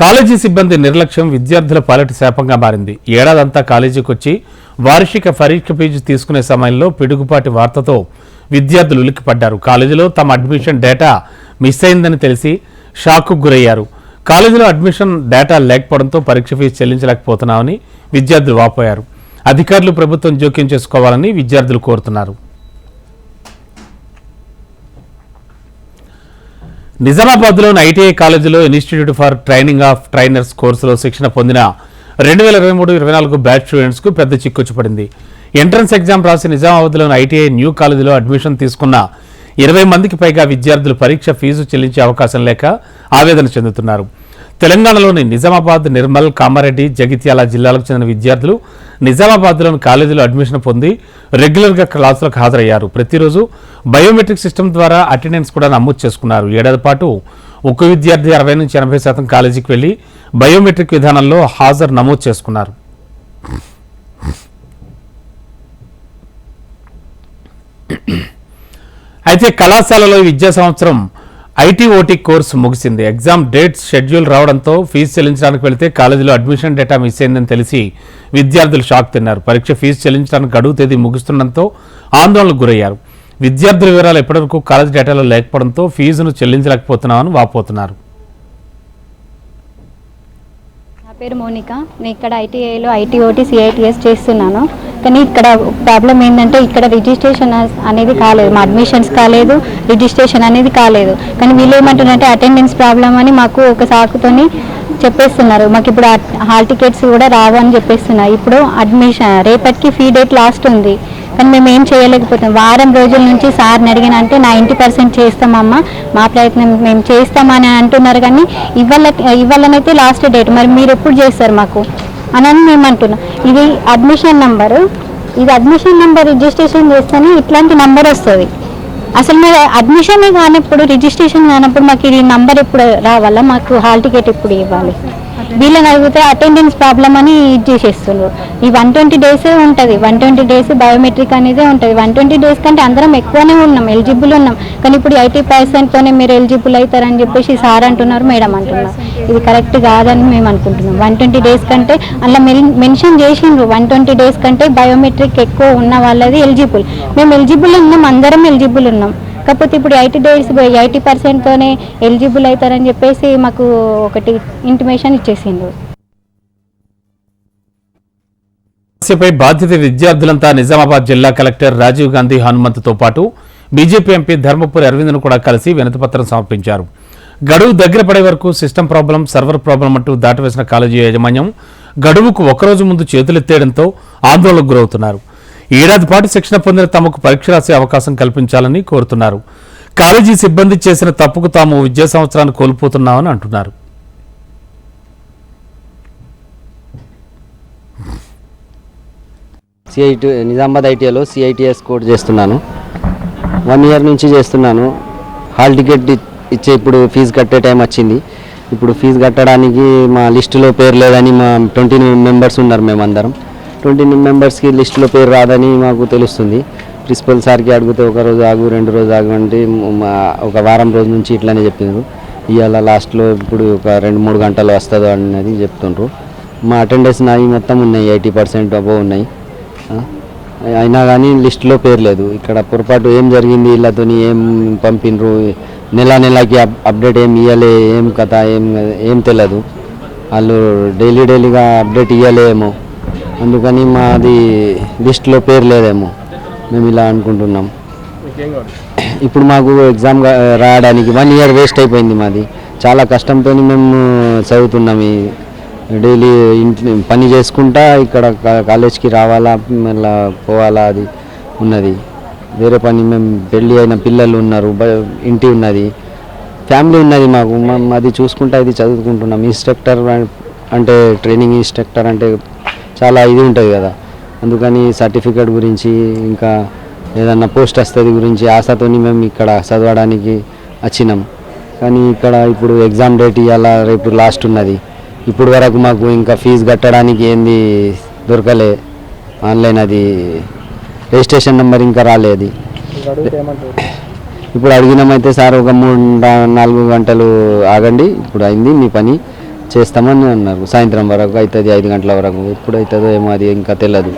College సిబ్బంది నిర్లక్ష్యం విద్యార్థుల పాలిట శాపంగా మారింది. ఏడాదంతా కాలేజీకి వచ్చి వార్షిక పరీక్ష ఫీజు తీసుకునే సమయంలో పిడుగుపాటి వార్తతో విద్యార్థులు ఉలిక్కిపడ్డారు. కాలేజీలో తమ అడ్మిషన్ డేటా మిస్ అయిందని తెలిసి షాక్కు గురయ్యారు. కాలేజీలో అడ్మిషన్ డేటా లేకపోవడంతో పరీక్ష ఫీజు చెల్లించలేకపోతున్నామని విద్యార్థులు వాపోయారు. అధికారులు ప్రభుత్వం జోక్యం చేసుకోవాలని విద్యార్థులు కోరుతున్నారు. నిజామాబాద్లోని ఐటీఐ కాలేజీలో institute for training of trainers కోర్సులో శిక్షణ పొందిన రెండు వేల ఇరవై మూడు ఇరవై నాలుగు బ్యాచ్ స్టూడెంట్స్కు పెద్ద చిక్కొచ్చి ఎంట్రన్స్ ఎగ్జామ్ రాసి నిజామాబాద్లోని ఐటీఐ న్యూ కాలేజీలో అడ్మిషన్ తీసుకున్న ఇరవై మందికి పైగా విద్యార్థులు పరీక్ష ఫీజు చెల్లించే అవకాశం లేక ఆవేదన చెందుతున్నారు. తెలంగాణలోని నిజామాబాద్ నిర్మల్ కామారెడ్డి జగిత్యాల జిల్లాలకు చెందిన విద్యార్థులు నిజామాబాద్లోని కాలేజీలో అడ్మిషన్ పొంది రెగ్యులర్గా క్లాసులకు హాజరయ్యారు. ప్రతిరోజు బయోమెట్రిక్ సిస్టమ్ ద్వారా అటెండెన్స్ కూడా నమోదు చేసుకున్నారు. ఏడాది పాటు ఒక విద్యార్థి అరవై నుంచి ఎనభై శాతం కాలేజీకి వెళ్ళి బయోమెట్రిక్ విధానంలో హాజరు నమోదు చేసుకున్నారు. అయితే కళాశాలలో విద్యా సంవత్సరం ఐటీ ఓటీ కోర్సు ముగిసింది. ఎగ్జామ్ డేట్ షెడ్యూల్ రావడంతో ఫీజు చెల్లించడానికి వెళితే కాలేజీలో అడ్మిషన్ డేటా మిస్ అయిందని తెలిసి విద్యార్థులు షాక్ తిన్నారు. పరీక్ష ఫీజు చెల్లించడానికి గడువు తేదీ ముగుస్తుండటంతో ఆందోళనకు గురయ్యారు. విద్యార్థుల వివరాలు ఎప్పటివరకు కాలేజ్ డేటాలో లేకపోవడంతో ఫీజును చెల్లించలేకపోతున్నామని వాపోతున్నారు నా పేరు మోనిక. నేను ఇక్కడ ఐటీఐలో ఐటీఓటీ సిఐటిఎస్ చేస్తున్నాను. కానీ ఇక్కడ ప్రాబ్లం ఏంటంటే ఇక్కడ రిజిస్ట్రేషన్ అనేది కాలేదు. మా అడ్మిషన్స్ కాలేదు రిజిస్ట్రేషన్ అనేది కాలేదు. కానీ వీళ్ళు ఏమంటున్నారంటే అటెండెన్స్ ప్రాబ్లం అని మాకు ఒక సాకుతోని చెప్పేస్తున్నారు. మాకు ఇప్పుడు హాల్ టికెట్స్ కూడా రావు అని చెప్పేస్తున్నారు. ఇప్పుడు అడ్మిషన్ రేపటికి ఫీ డేట్ లాస్ట్ ఉంది. కానీ మేము ఏం చేయలేకపోతున్నాం వారం రోజుల నుంచి సార్ని అడిగిన అంటే నైంటీ పర్సెంట్ చేస్తామమ్మా మా ప్రయత్నం మేము చేస్తామని అంటున్నారు కానీ ఇవాళ ఇవాళనైతే లాస్ట్ డేట్ మరి మీరు ఎప్పుడు చేస్తారు మాకు? అని అని మేము అంటున్నాం. ఇది అడ్మిషన్ నంబరు ఇది అడ్మిషన్ నెంబర్ రిజిస్ట్రేషన్ చేస్తేనే ఇట్లాంటి నెంబర్ వస్తుంది. అసలు మీరు అడ్మిషన్ కానప్పుడు రిజిస్ట్రేషన్ కానప్పుడు మాకు ఇది నంబర్ ఎప్పుడు రావాలా? మాకు హాల్ టికెట్ ఎప్పుడు ఇవ్వాలి? వీళ్ళని అడిగితే అటెండెన్స్ ప్రాబ్లం అని ఇది చేసేస్తున్నారు. ఈ వన్ ట్వంటీ డేస్ ఉంటుంది. వన్ ట్వంటీ డేస్ బయోమెట్రిక్ అనేది ఉంటుంది. వన్ ట్వంటీ డేస్ కంటే అందరం ఎక్కువనే ఉన్నాం ఎలిజిబుల్ ఉన్నాం. కానీ ఇప్పుడు ఎయిటీ పర్సెంట్తోనే మీరు ఎలిజిబుల్ అవుతారని చెప్పేసి సార్ అంటున్నారు మేడం అంటున్నారు. ఇది కరెక్ట్ కాదని మేము అనుకుంటున్నాం. వన్ ట్వంటీ డేస్ కంటే అలా మెన్షన్ చేసిండ్రు. వన్ ట్వంటీ డేస్ కంటే బయోమెట్రిక్ ఎక్కువ ఉన్న వాళ్ళది ఎలిజిబుల్ మేము ఎలిజిబుల్ ఉన్నాం అందరం ఎలిజిబుల్ ఉన్నాం. కాకపోతే ఇప్పుడు ఎయిటీ డేస్ ఎయిటీ పర్సెంట్తోనే ఎలిజిబుల్ అవుతారని చెప్పేసి మాకు ఒకటి ఇంటిమేషన్ ఇచ్చేసిండ్రు సమస్యపై బాధిత విద్యార్థులంతా నిజామాబాద్ జిల్లా కలెక్టర్ రాజీవ్ గాంధీ హనుమంత్తో పాటు బీజేపీ ఎంపీ ధర్మపురి అరవింద్ను కూడా కలిసి వినతిపత్రం సమర్పించారు. గడువు దగ్గర పడే వరకు సిస్టమ్ ప్రాబ్లం సర్వర్ ప్రాబ్లం అంటూ దాటవేసిన కాలేజీ యాజమాన్యం గడువుకు ఒకరోజు ముందు చేతులెత్తేయడంతో ఆందోళనకు గురవుతున్నారు. ఏడాది పాటు శిక్షణ పొందిన తమకు పరీక్ష రాసే అవకాశం కల్పించాలని కోరుతున్నారు. కాలేజీ సిబ్బంది చేసిన తప్పుకు తాము విద్యా సంవత్సరాన్ని కోల్పోతున్నామని అంటున్నారు. సిఐటి నిజామాబాద్ ఐటీఐలో సిఐటిఎస్ కోడ్ చేస్తున్నాను. వన్ ఇయర్ నుంచి చేస్తున్నాను. హాల్ టికెట్ ఇచ్చే ఇప్పుడు ఫీజు కట్టే టైం వచ్చింది. ఇప్పుడు ఫీజు కట్టడానికి మా లిస్టులో పేరు లేదని మా ట్వంటీ మెంబర్స్ ఉన్నారు మేమందరం. ట్వంటీ మెంబర్స్కి లిస్టులో పేరు రాదని మాకు తెలుస్తుంది. ప్రిన్సిపల్ సార్కి అడిగితే ఒక రోజు ఆగు రెండు రోజు ఆగు అంటే మా ఒక వారం రోజు నుంచి ఇట్లానే చెప్పిండ్రు ఇవాళ లాస్ట్లో ఇప్పుడు ఒక రెండు మూడు గంటలు వస్తుందో అనేది చెప్తుండ్రు. మా అటెండెన్స్ నాయి మొత్తం ఉన్నాయి ఎయిటీ పర్సెంట్ అబో ఉన్నాయి. అయినా కానీ లిస్టులో పేరు లేదు. ఇక్కడ పొరపాటు ఏం జరిగింది వీళ్ళతోని ఏం పంపిండ్రు నెల నెలకి అప్డేట్ ఏం ఇవ్వలే ఏం కథ ఏం ఏం తెలియదు వాళ్ళు డైలీ డైలీగా అప్డేట్ ఇవ్వలేమో అందుకని మాది లిస్టులో పేరు లేదేమో. మేము ఇలా అనుకుంటున్నాం. ఇప్పుడు మాకు ఎగ్జామ్ రాయడానికి వన్ ఇయర్ వేస్ట్ అయిపోయింది మాది. చాలా కష్టంతో మేము చదువుతున్నాం ఈ డైలీ ఇంటి పని చేసుకుంటా ఇక్కడ కాలేజ్కి రావాలా మళ్ళా పోవాలా అది ఉన్నది. వేరే పని మేము పెళ్ళి అయిన పిల్లలు ఉన్నారు ఇంటి ఉన్నది. ఫ్యామిలీ ఉన్నది మాకు. మ- అది చూసుకుంటా ఇది చదువుకుంటున్నాం. ఇన్స్ట్రక్టర్ అంటే ట్రైనింగ్ ఇన్స్ట్రక్టర్ అంటే చాలా ఇది ఉంటుంది కదా. అందుకని సర్టిఫికేట్ గురించి ఇంకా ఏదన్నా పోస్ట్ వస్తుంది గురించి ఆశతో మేము ఇక్కడ చదవడానికి వచ్చినాం. కానీ ఇక్కడ ఇప్పుడు ఎగ్జామ్ డేట్ ఇవాళ రేపు లాస్ట్ ఉన్నది. ఇప్పుడు వరకు మాకు ఇంకా ఫీజు కట్టడానికి ఏంది దొరకలే. ఆన్లైన్ అది రిజిస్ట్రేషన్ నెంబర్ ఇంకా రాలేదు. ఇప్పుడు అడిగినామైతే సార్ ఒక మూడు నాలుగు గంటలు ఆగండి ఇప్పుడు అయింది మీ పని. చేస్తామని అన్నారు. సాయంత్రం వరకు అవుతుంది ఐదు గంటల వరకు. ఎప్పుడు అవుతుందో ఏమో అది ఇంకా తెలియదు